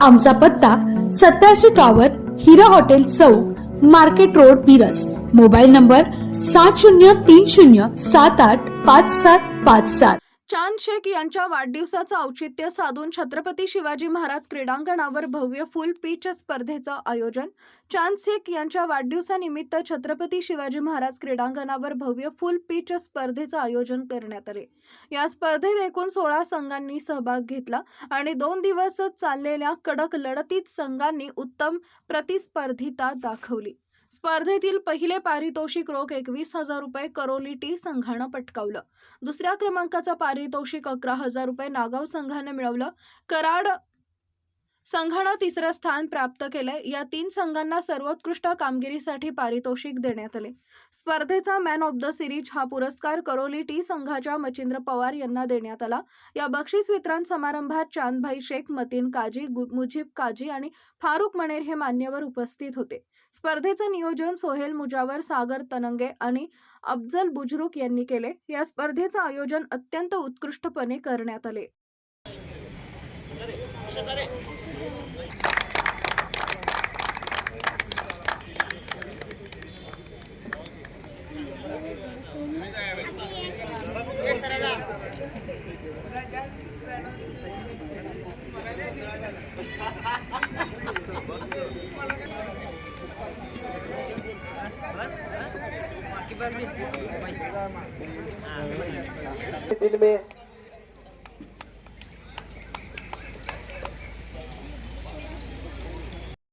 आमचा पत्ता सत्याऐंशी टॉवर हिरा हॉटेल चौक market road Miraj. Mobile number सात शून्य तीन शून्य सात आठ पाच सात पाच सात. चांद शेख यांच्या वाढदिवसाचं औचित्य साधून छत्रपती शिवाजी महाराज क्रीडांगणावर भव्य फुल पीच स्पर्धेचं आयोजन. चांद शेख यांच्या वाढदिवसानिमित्त छत्रपती शिवाजी महाराज क्रीडांगणावर भव्य फुल पीच स्पर्धेचं आयोजन करण्यात आले. या स्पर्धेत एकूण सोळा संघांनी सहभाग घेतला आणि दोन दिवस चाललेल्या कडक लढतीत संघांनी उत्तम प्रतिस्पर्धिता दाखवली. स्पर्धेतील पहिले पारितोषिक रोख एकवीस हजार रुपये करोली टी संघानं पटकावलं. दुसऱ्या क्रमांकाचं पारितोषिक अकरा हजार रुपये नागाव संघानं मिळवलं. कराड संघानं तिसरं स्थान प्राप्त केलंय. या तीन संघांना सर्वोत्कृष्ट कामगिरीसाठी पारितोषिक देण्यात आले. स्पर्धेचा मॅन ऑफ द सिरीज हा पुरस्कार करोली टी संघाच्या मचिंद्र पवार यांना देण्यात आला. या बक्षीस वितरण समारंभात चांदभाई शेख मतीन काजी गु- मुजीब काजी आणि फारुख मणेर हे मान्यवर उपस्थित होते. स्पर्धेचं नियोजन सोहेल मुजावर सागर तनंगे आणि अफजल बुजरुक यांनी केले. या स्पर्धेचं आयोजन अत्यंत उत्कृष्टपणे करण्यात आले. दिन में